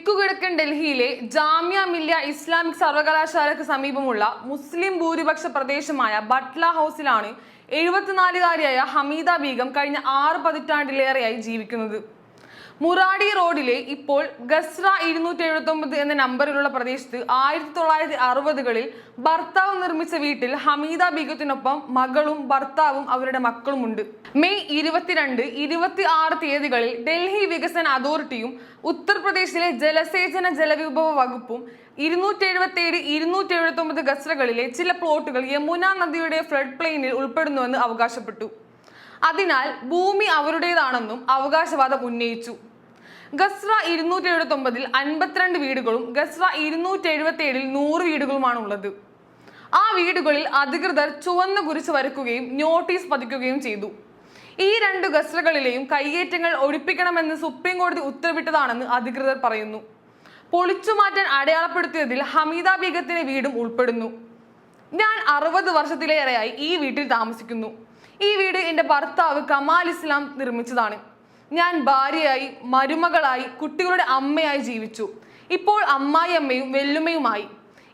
തെക്കുകിഴക്കൻ ഡൽഹിയിലെ ജാമ്യ മില്യ ഇസ്ലാമിക് സർവകലാശാലയ്ക്ക് സമീപമുള്ള മുസ്ലിം ഭൂരിപക്ഷ പ്രദേശമായ ബട്ട്ല ഹൗസിലാണ് എഴുപത്തിനാലുകാരിയായ ഹമീദ ബീഗം കഴിഞ്ഞ ആറ് പതിറ്റാണ്ടിലേറെയായി ജീവിക്കുന്നത്. മുറാടി റോഡിലെ ഇപ്പോൾ ഗസ്ര ഇരുന്നൂറ്റി എഴുപത്തി എന്ന നമ്പറിലുള്ള പ്രദേശത്ത് ആയിരത്തി തൊള്ളായിരത്തി അറുപതുകളിൽ ഭർത്താവ് നിർമ്മിച്ച വീട്ടിൽ ഹമീദ ബീഗത്തിനൊപ്പം മകളും ഭർത്താവും അവരുടെ മക്കളുമുണ്ട്. മെയ് ഇരുപത്തിരണ്ട് ഇരുപത്തി ആറ് തീയതികളിൽ ഡൽഹി വികസന അതോറിറ്റിയും ഉത്തർപ്രദേശിലെ ജലസേചന ജലവിഭവ വകുപ്പും ഇരുന്നൂറ്റി എഴുപത്തി ഏഴ് ഇരുന്നൂറ്റി എഴുപത്തി ഒമ്പത് ഗസ്രകളിലെ ചില പ്ലോട്ടുകൾ യമുന നദിയുടെ ഫ്ലഡ് പ്ലെയിനിൽ ഉൾപ്പെടുന്നുവെന്ന് അവകാശപ്പെട്ടു. അതിനാൽ ഭൂമി അവരുടേതാണെന്നും അവകാശവാദം ഉന്നയിച്ചു. ഗസ്ര ഇരുന്നൂറ്റി എഴുപത്തി ഒമ്പതിൽ അൻപത്തിരണ്ട് വീടുകളും ഗസ്ര ഇരുന്നൂറ്റി എഴുപത്തി ഏഴിൽ നൂറ് വീടുകളുമാണ് ഉള്ളത് ആ വീടുകളിൽ അധികൃതർ ചുവന്ന കുരിശ് വരക്കുകയും നോട്ടീസ് പതിക്കുകയും ചെയ്തു. ഈ രണ്ട് ഗസ്രകളിലെയും കയ്യേറ്റങ്ങൾ ഒഴിപ്പിക്കണമെന്ന് സുപ്രീം കോടതി ഉത്തരവിട്ടതാണെന്ന് അധികൃതർ പറയുന്നു. പൊളിച്ചുമാറ്റാൻ അടയാളപ്പെടുത്തിയതിൽ ഹമീദ ബീഗത്തിന്റെ വീടും ഉൾപ്പെടുന്നു. ഞാൻ അറുപത് വർഷത്തിലേറെയായി ഈ വീട്ടിൽ താമസിക്കുന്നു. ഈ വീട് എന്റെ ഭർത്താവ് കമാൽ ഇസ്ലാം നിർമ്മിച്ചതാണ്. ഞാൻ ഭാര്യയായി മരുമകളായി കുട്ടികളുടെ അമ്മയായി ജീവിച്ചു. ഇപ്പോൾ അമ്മായി അമ്മയും വെല്ലുമ്മയുമായി.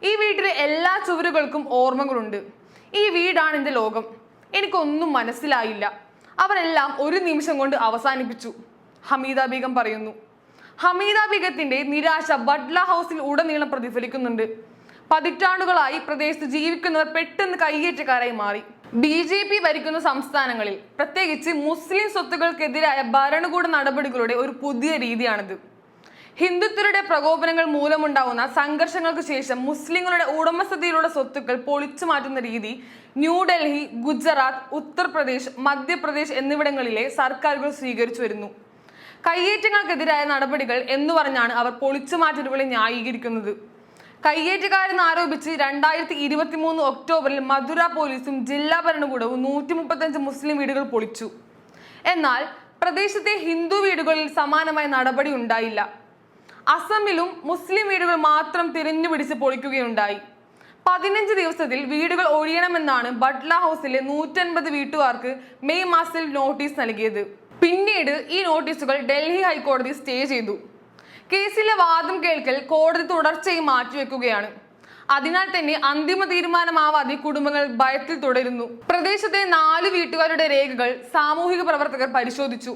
ഈ വീട്ടിലെ എല്ലാ ചുവരുകൾക്കും ഓർമ്മകളുണ്ട്. ഈ വീടാണ് എന്റെ ലോകം. എനിക്കൊന്നും മനസ്സിലായില്ല. അവരെല്ലാം ഒരു നിമിഷം കൊണ്ട് അവസാനിപ്പിച്ചു. ഹമീദ ബീഗം പറയുന്നു. ഹമീദ ബീഗത്തിന്റെ നിരാശ ബട്ട്ല ഹൗസിൽ ഉടനീളം പ്രതിഫലിക്കുന്നുണ്ട്. പതിറ്റാണ്ടുകളായി പ്രദേശത്ത് ജീവിക്കുന്നവർ പെട്ടെന്ന് കൈയേറ്റക്കാരായി മാറി. ബി ജെ പി ഭരിക്കുന്ന സംസ്ഥാനങ്ങളിൽ പ്രത്യേകിച്ച് മുസ്ലിം സ്വത്തുക്കൾക്കെതിരായ ഭരണകൂട നടപടികളുടെ ഒരു പുതിയ രീതിയാണിത്. ഹിന്ദുത്വരുടെ പ്രകോപനങ്ങൾ മൂലമുണ്ടാവുന്ന സംഘർഷങ്ങൾക്ക് ശേഷം മുസ്ലിങ്ങളുടെ ഉടമസ്ഥതയിലുള്ള സ്വത്തുക്കൾ പൊളിച്ചു മാറ്റുന്ന രീതി ന്യൂഡൽഹി ഗുജറാത്ത് ഉത്തർപ്രദേശ് മധ്യപ്രദേശ് എന്നിവിടങ്ങളിലെ സർക്കാരുകൾ സ്വീകരിച്ചു വരുന്നു. കയ്യേറ്റങ്ങൾക്കെതിരായ നടപടികൾ എന്ന് പറഞ്ഞാണ് അവർ പൊളിച്ചു മാറ്റലുകളെ ന്യായീകരിക്കുന്നത്. കയ്യേറ്റക്കാരെന്ന് ആരോപിച്ച് രണ്ടായിരത്തി ഇരുപത്തി മൂന്ന് ഒക്ടോബറിൽ മധുര പോലീസും ജില്ലാ ഭരണകൂടവും നൂറ്റി മുപ്പത്തഞ്ച് മുസ്ലിം വീടുകൾ പൊളിച്ചു. എന്നാൽ പ്രദേശത്തെ ഹിന്ദു വീടുകളിൽ സമാനമായ നടപടി ഉണ്ടായില്ല. അസമിലും മുസ്ലിം വീടുകൾ മാത്രം തിരഞ്ഞുപിടിച്ച് പൊളിക്കുകയുണ്ടായി. പതിനഞ്ച് ദിവസത്തിൽ വീടുകൾ ഒഴിയണമെന്നാണ് ബട്ട്ല ഹൗസിലെ നൂറ്റൻപത് വീട്ടുകാർക്ക് മെയ് മാസത്തിൽ നോട്ടീസ് നൽകിയത്. പിന്നീട് ഈ നോട്ടീസുകൾ ഡൽഹി ഹൈക്കോടതി സ്റ്റേ ചെയ്തു. കേസിലെ വാദം കേൾക്കൽ കോടതി തുടർച്ചയായി മാറ്റിവെക്കുകയാണ്. അതിനാൽ തന്നെ അന്തിമ തീരുമാനമാവാതെ കുടുംബങ്ങൾ ഭയത്തിൽ തുടരുന്നു. പ്രദേശത്തെ നാല് വീട്ടുകാരുടെ രേഖകൾ സാമൂഹിക പ്രവർത്തകർ പരിശോധിച്ചു.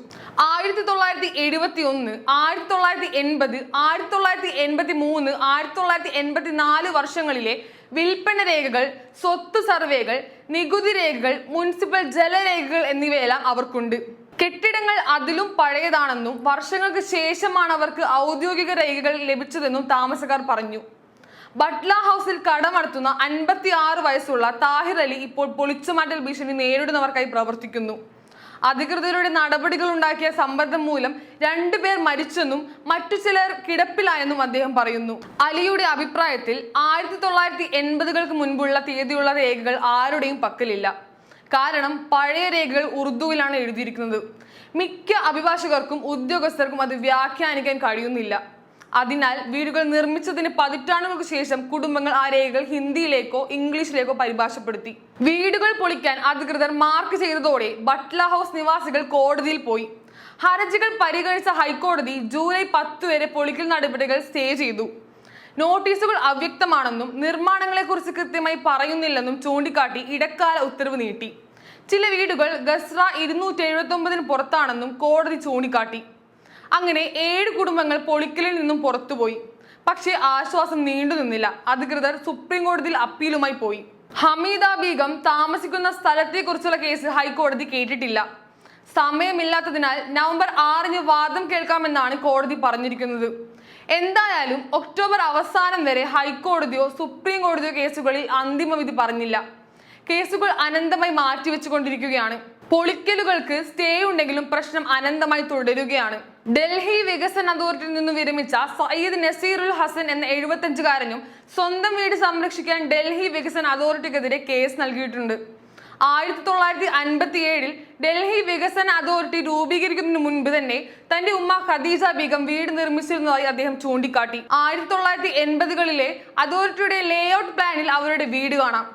ആയിരത്തി തൊള്ളായിരത്തി എഴുപത്തി ഒന്ന് ആയിരത്തി തൊള്ളായിരത്തി എൺപത് ആയിരത്തി തൊള്ളായിരത്തി എൺപത്തി മൂന്ന് ആയിരത്തി തൊള്ളായിരത്തി എൺപത്തി നാല് വർഷങ്ങളിലെ വിൽപ്പന രേഖകൾ സ്വത്ത് സർവേകൾ നികുതി രേഖകൾ മുനിസിപ്പൽ ജലരേഖകൾ എന്നിവയെല്ലാം അവർക്കുണ്ട്. കെട്ടിടങ്ങൾ അതിലും പഴയതാണെന്നും വർഷങ്ങൾക്ക് ശേഷമാണ് അവർക്ക് ഔദ്യോഗിക രേഖകൾ ലഭിച്ചതെന്നും താമസക്കാർ പറഞ്ഞു. ബട്ട്ല ഹൗസിൽ കടമടത്തുന്ന അൻപത്തി ആറ് വയസ്സുള്ള താഹിർ അലി ഇപ്പോൾ പൊളിച്ചുമാറ്റൽ ഭീഷണി നേരിടുന്നവർക്കായി പ്രവർത്തിക്കുന്നു. അധികൃതരുടെ നടപടികൾ ഉണ്ടാക്കിയ സമ്മർദ്ദം മൂലം രണ്ടുപേർ മരിച്ചെന്നും മറ്റു ചിലർ കിടപ്പിലായെന്നും അദ്ദേഹം പറയുന്നു. അലിയുടെ അഭിപ്രായത്തിൽ ആയിരത്തി തൊള്ളായിരത്തി എൺപതുകൾക്ക് മുൻപുള്ള തീയതിയുള്ള രേഖകൾ ആരുടെയും പക്കലില്ല. കാരണം പഴയ രേഖകൾ ഉറുദുവിലാണ് എഴുതിയിരിക്കുന്നത്. മിക്ക അഭിഭാഷകർക്കും ഉദ്യോഗസ്ഥർക്കും അത് വ്യാഖ്യാനിക്കാൻ കഴിയുന്നില്ല. അതിനാൽ വീടുകൾ നിർമ്മിച്ചതിന് പതിറ്റാണ്ടുകൾക്ക് ശേഷം കുടുംബങ്ങൾ ആ രേഖകൾ ഹിന്ദിയിലേക്കോ ഇംഗ്ലീഷിലേക്കോ പരിഭാഷപ്പെടുത്തി. വീടുകൾ പൊളിക്കാൻ അധികൃതർ മാർക്ക് ചെയ്തതോടെ ബട്ട്ല ഹൗസ് നിവാസികൾ കോടതിയിൽ പോയി. ഹർജികൾ പരിഗണിച്ച ഹൈക്കോടതി ജൂലൈ പത്ത് വരെ പൊളിക്കൽ നടപടികൾ സ്റ്റേ ചെയ്തു. നോട്ടീസുകൾ അവ്യക്തമാണെന്നും നിർമ്മാണങ്ങളെക്കുറിച്ച് കൃത്യമായി പറയുന്നില്ലെന്നും ചൂണ്ടിക്കാട്ടി ഇടക്കാല ഉത്തരവ് നീട്ടി. ചില വീടുകൾ ഗസ്ര ഇരുന്നൂറ്റി എഴുപത്തി ഒമ്പതിന് പുറത്താണെന്നും കോടതി ചൂണ്ടിക്കാട്ടി. അങ്ങനെ ഏഴ് കുടുംബങ്ങൾ പൊളിക്കലിൽ നിന്നും പുറത്തുപോയി. പക്ഷേ ആശ്വാസം നീണ്ടു നിന്നില്ല. അധികൃതർ സുപ്രീം കോടതിയിൽ അപ്പീലുമായി പോയി. ഹമീദ ബീഗം താമസിക്കുന്ന സ്ഥലത്തെക്കുറിച്ചുള്ള കേസ് ഹൈക്കോടതി കേട്ടിട്ടില്ല. സമയമില്ലാത്തതിനാൽ നവംബർ ആറിന് വാദം കേൾക്കാമെന്നാണ് കോടതി പറഞ്ഞിരിക്കുന്നത്. എന്തായാലും ഒക്ടോബർ അവസാനം വരെ ഹൈക്കോടതിയോ സുപ്രീം കോടതിയോ കേസുകളിൽ അന്തിമ വിധി പറഞ്ഞില്ല. കേസുകൾ അനന്തമായി മാറ്റിവെച്ചുകൊണ്ടിരിക്കുകയാണ്. പൊളിക്കലുകൾക്ക് സ്റ്റേ ഉണ്ടെങ്കിലും പ്രശ്നം അനന്തമായി തുടരുകയാണ്. ഡൽഹി വികസന അതോറിറ്റിയിൽ നിന്ന് വിരമിച്ച സയ്യിദ് നസീറുൽ ഹസൻ എന്ന എഴുപത്തഞ്ചുകാരനും സ്വന്തം വീട് സംരക്ഷിക്കാൻ ഡൽഹി വികസന അതോറിറ്റിക്കെതിരെ കേസ് നൽകിയിട്ടുണ്ട്. ആയിരത്തി തൊള്ളായിരത്തി അൻപത്തി ഏഴിൽ ഡൽഹി വികസന അതോറിറ്റി രൂപീകരിക്കുന്നതിന് മുൻപ് തന്നെ തന്റെ ഉമ്മ ഖദീജ ബീഗം വീട് നിർമ്മിച്ചിരുന്നതായി അദ്ദേഹം ചൂണ്ടിക്കാട്ടി. ആയിരത്തി തൊള്ളായിരത്തി എൺപതുകളിലെ അതോറിറ്റിയുടെ ലേഔട്ട് പ്ലാനിൽ അവരുടെ വീട് കാണാം.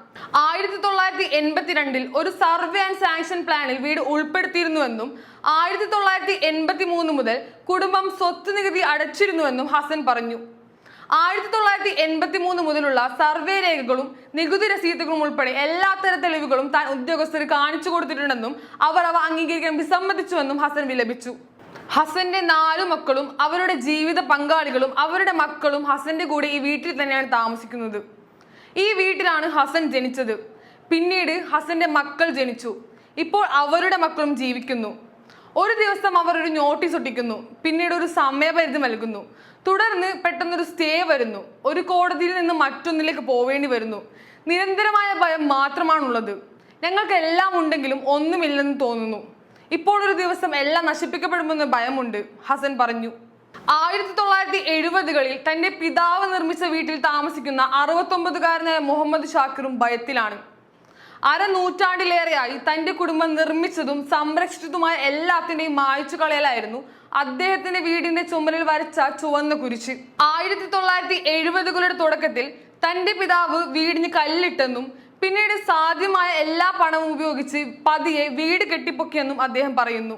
ആയിരത്തി തൊള്ളായിരത്തി എൺപത്തിരണ്ടിൽ ഒരു സർവേ ആൻഡ് സാങ്ഷൻ പ്ലാനിൽ വീട് ഉൾപ്പെടുത്തിയിരുന്നുവെന്നും ആയിരത്തി തൊള്ളായിരത്തി എൺപത്തി മൂന്ന് മുതൽ കുടുംബം സ്വത്ത് നികുതി അടച്ചിരുന്നുവെന്നും ഹസൻ പറഞ്ഞു. ആയിരത്തി തൊള്ളായിരത്തി എൺപത്തി മൂന്ന് മുതലുള്ള സർവേ രേഖകളും നികുതി രസീതുകളും ഉൾപ്പെടെ എല്ലാ തരം തെളിവുകളും താൻ ഉദ്യോഗസ്ഥർ കാണിച്ചു കൊടുത്തിട്ടുണ്ടെന്നും അവർ അവ അംഗീകരിക്കാൻ വിസമ്മതിച്ചുവെന്നും ഹസൻ വിലപിച്ചു. ഹസന്റെ നാലു മക്കളും അവരുടെ ജീവിത പങ്കാളികളും അവരുടെ മക്കളും ഹസന്റെ കൂടെ ഈ വീട്ടിൽ തന്നെയാണ് താമസിക്കുന്നത്. ഈ വീട്ടിലാണ് ഹസൻ ജനിച്ചത്. പിന്നീട് ഹസന്റെ മക്കൾ ജനിച്ചു. ഇപ്പോൾ അവരുടെ മക്കളും ജീവിക്കുന്നു. ഒരു ദിവസം അവർ ഒരു നോട്ടീസ് ഒട്ടിക്കുന്നു. പിന്നീട് ഒരു സമയപരിധി നൽകുന്നു. തുടർന്ന് പെട്ടെന്നൊരു സ്റ്റേ വരുന്നു. ഒരു കോടതിയിൽ നിന്ന് മറ്റൊന്നിലേക്ക് പോവേണ്ടി വരുന്നു. നിരന്തരമായ ഭയം മാത്രമാണുള്ളത്. ഞങ്ങൾക്ക് എല്ലാം ഉണ്ടെങ്കിലും ഒന്നുമില്ലെന്ന് തോന്നുന്നു. ഇപ്പോൾ ഒരു ദിവസം എല്ലാം നശിപ്പിക്കപ്പെടുമെന്ന് ഭയമുണ്ട് ഹസൻ പറഞ്ഞു. ആയിരത്തി തൊള്ളായിരത്തി എഴുപതുകളിൽ തന്റെ പിതാവ് നിർമ്മിച്ച വീട്ടിൽ താമസിക്കുന്ന അറുപത്തൊമ്പതുകാരനായ മുഹമ്മദ് ഷാക്കിറും ഭയത്തിലാണ്. അര നൂറ്റാണ്ടിലേറെയായി തന്റെ കുടുംബം നിർമ്മിച്ചതും സംരക്ഷിച്ചതുമായ എല്ലാത്തിന്റെയും മായ്ച്ചു കളയലായിരുന്നു അദ്ദേഹത്തിന്റെ വീടിന്റെ ചുമലിൽ വരച്ച ചുവന്ന കുരിശ്. ആയിരത്തി തൊള്ളായിരത്തി എഴുപതുകളുടെ തുടക്കത്തിൽ തന്റെ പിതാവ് വീടിന് കല്ലിട്ടെന്നും പിന്നീട് സാധ്യമായ എല്ലാ പണവും ഉപയോഗിച്ച് പതിയെ വീട് കെട്ടിപ്പൊക്കിയെന്നും അദ്ദേഹം പറയുന്നു.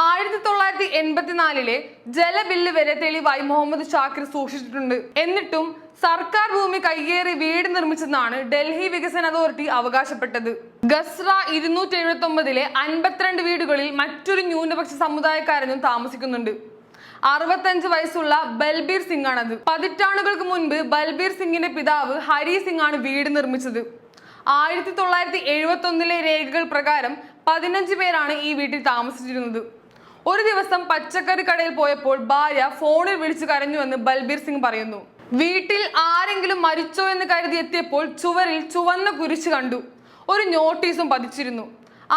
ആയിരത്തി തൊള്ളായിരത്തി എൺപത്തിനാലിലെ ജലബില്ല് വരെ തെളിവായി മുഹമ്മദ് ഷാക്കിർ സൂക്ഷിച്ചിട്ടുണ്ട്. എന്നിട്ടും സർക്കാർ ഭൂമി കൈയേറി വീട് നിർമ്മിച്ചെന്നാണ് ഡൽഹി വികസന അതോറിറ്റി അവകാശപ്പെട്ടത്. ഗസ്ര ഇരുന്നൂറ്റി എഴുപത്തി ഒമ്പതിലെ അൻപത്തിരണ്ട് വീടുകളിൽ മറ്റൊരു ന്യൂനപക്ഷ സമുദായക്കാരനും താമസിക്കുന്നുണ്ട്. അറുപത്തഞ്ച് വയസ്സുള്ള ബൽബീർ സിംഗ് ആണത് പതിറ്റാണ്ടുകൾക്ക് മുൻപ് ബൽബീർ സിംഗിന്റെ പിതാവ് ഹരി സിംഗ് ആണ് വീട് നിർമ്മിച്ചത്. ആയിരത്തി തൊള്ളായിരത്തി എഴുപത്തി ഒന്നിലെ രേഖകൾ പ്രകാരം പതിനഞ്ച് പേരാണ് ഈ വീട്ടിൽ താമസിച്ചിരുന്നത്. ഒരു ദിവസം പച്ചക്കറി കടയിൽ പോയപ്പോൾ ഭാര്യ ഫോണിൽ വിളിച്ചു കരഞ്ഞുവെന്ന് ബൽബീർ സിംഗ് പറയുന്നു. വീട്ടിൽ ആരെങ്കിലും മരിച്ചോ എന്ന് കരുതി എത്തിയപ്പോൾ ചുവരിൽ ചുവന്ന കുരിശ് കണ്ടു. ഒരു നോട്ടീസും പതിച്ചിരുന്നു.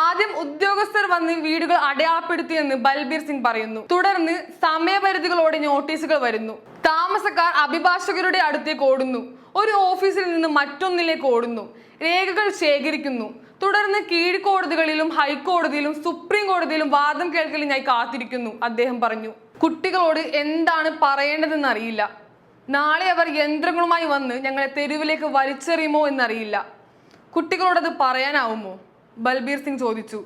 ആദ്യം ഉദ്യോഗസ്ഥർ വന്ന് വീടുകൾ അടയാളപ്പെടുത്തിയെന്ന് ബൽബീർ സിംഗ് പറയുന്നു. തുടർന്ന് സമയപരിധികളോടെ നോട്ടീസുകൾ വരുന്നു. താമസക്കാർ അഭിഭാഷകരുടെ അടുത്തേക്ക് ഓടുന്നു. ഒരു ഓഫീസിൽ നിന്ന് മറ്റൊന്നിലേക്ക് ഓടുന്നു. രേഖകൾ ശേഖരിക്കുന്നു. തുടർന്ന് കീഴ്ക്കോടതികളിലും ഹൈക്കോടതിയിലും സുപ്രീം കോടതിയിലും വാദം കേൾക്കലിനായി കാത്തിരിക്കുന്നു അദ്ദേഹം പറഞ്ഞു. കുട്ടികളോട് എന്താണ് പറയേണ്ടതെന്ന് അറിയില്ല. നാളെ അവർ യന്ത്രങ്ങളുമായി വന്ന് ഞങ്ങളെ തെരുവിലേക്ക് വലിച്ചെറിയുമോ എന്നറിയില്ല. കുട്ടികളോടത് പറയാനാവുമോ? ബൽബീർ സിംഗ് ചോദിച്ചു.